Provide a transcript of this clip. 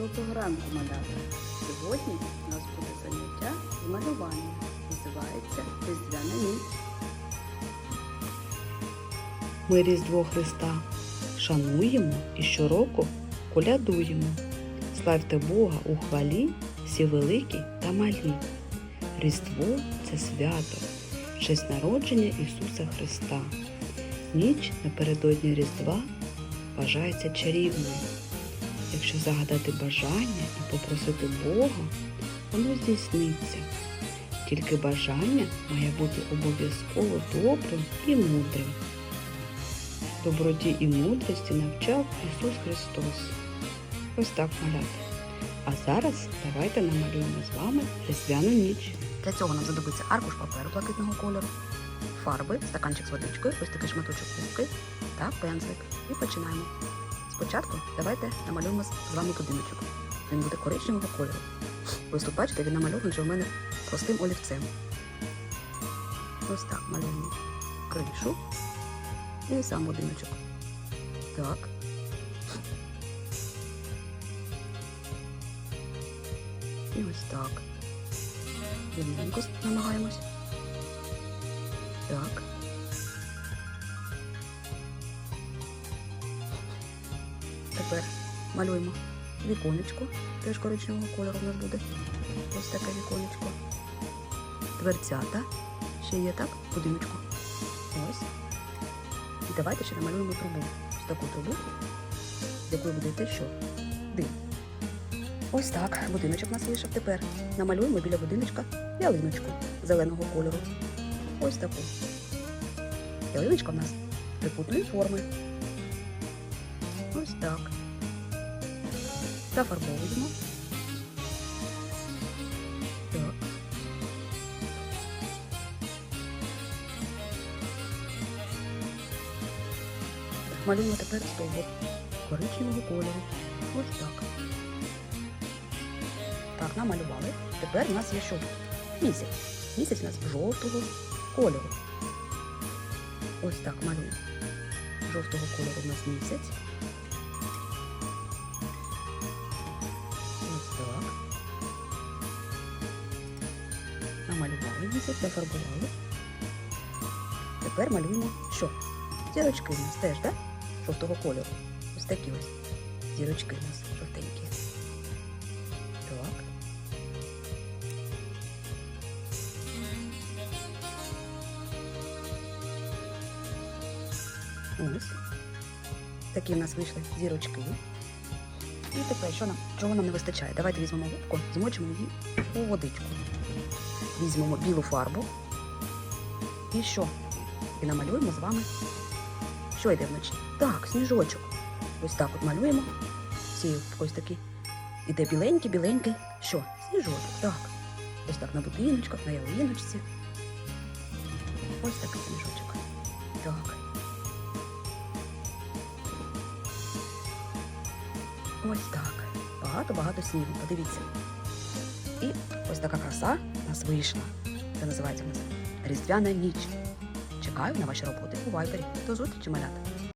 Доброго ранку! Сьогодні у нас буде заняття з малювання. Називається Різдвяна ніч. Ми Різдво Христа шануємо і щороку колядуємо. Славте Бога у хвалі, всі великі та малі. Різдво це свято, честь народження Ісуса Христа. Ніч напередодні Різдва вважається чарівною. Якщо загадати бажання і попросити Бога, воно здійсниться. Тільки бажання має бути обов'язково добрим і мудрим. Доброті і мудрості навчав Ісус Христос. Ось так малята. А зараз давайте намалюємо з вами різдвяну ніч. Для цього нам знадобиться аркуш паперу блакитного кольору, фарби, стаканчик з водичкою, ось такий шматочок губки та пензлик. І починаємо. Спочатку давайте намалюємо з вами будиночок. Він буде коричневого кольору. Ось тут бачите, він намальований вже у мене простим олівцем. Ось так малюємо кришу і сам будиночок. Так. І ось так. Рівненько намагаємось. Так. Тепер малюємо віконечко, теж коричневого кольору у нас буде. Ось таке віконечко. Дверцята. Ще є так, будиночку. Ось. І давайте ще намалюємо трубу. Ось таку трубу, з якої буде йти що? Дим. Ось так, будиночок у нас вийшов. Тепер намалюємо біля будиночка ялиночку зеленого кольору. Ось таку. Ялиночка в нас трикутної форми. Ось так. Зафарбовуємо. Так. Малюємо тепер стовбур коричневого кольору. Ось так. Так, намалювали. Тепер у нас є що? Місяць. Місяць у нас жовтого кольору. Ось так малюємо. Жовтого кольору у нас місяць. Намалювали місяць, зафарбували. Тепер малюємо що? Зірочки у нас теж, так? Жовтого кольору. Ось такі ось. Зірочки у нас жовтенькі. Так. Ось. Такі в нас вийшли зірочки. І тепер, що нам, чого нам не вистачає? Давайте візьмемо губку, змочимо її у водичку. Візьмемо білу фарбу. І що? І намалюємо з вами. Що йде вночі? Так, сніжочок. Ось так от малюємо. Ось такі. Іде біленький, біленький. Що? Сніжочок, так. Ось так на будиночках, на ялиночці. Ось такий сніжочок. Так. Ось так. Багато-багато снігу. Подивіться. І ось така краса у нас вийшла. Це називається у нас Різдвяна ніч. Чекаю на ваші роботи у вайбері. До зустрічі, малята!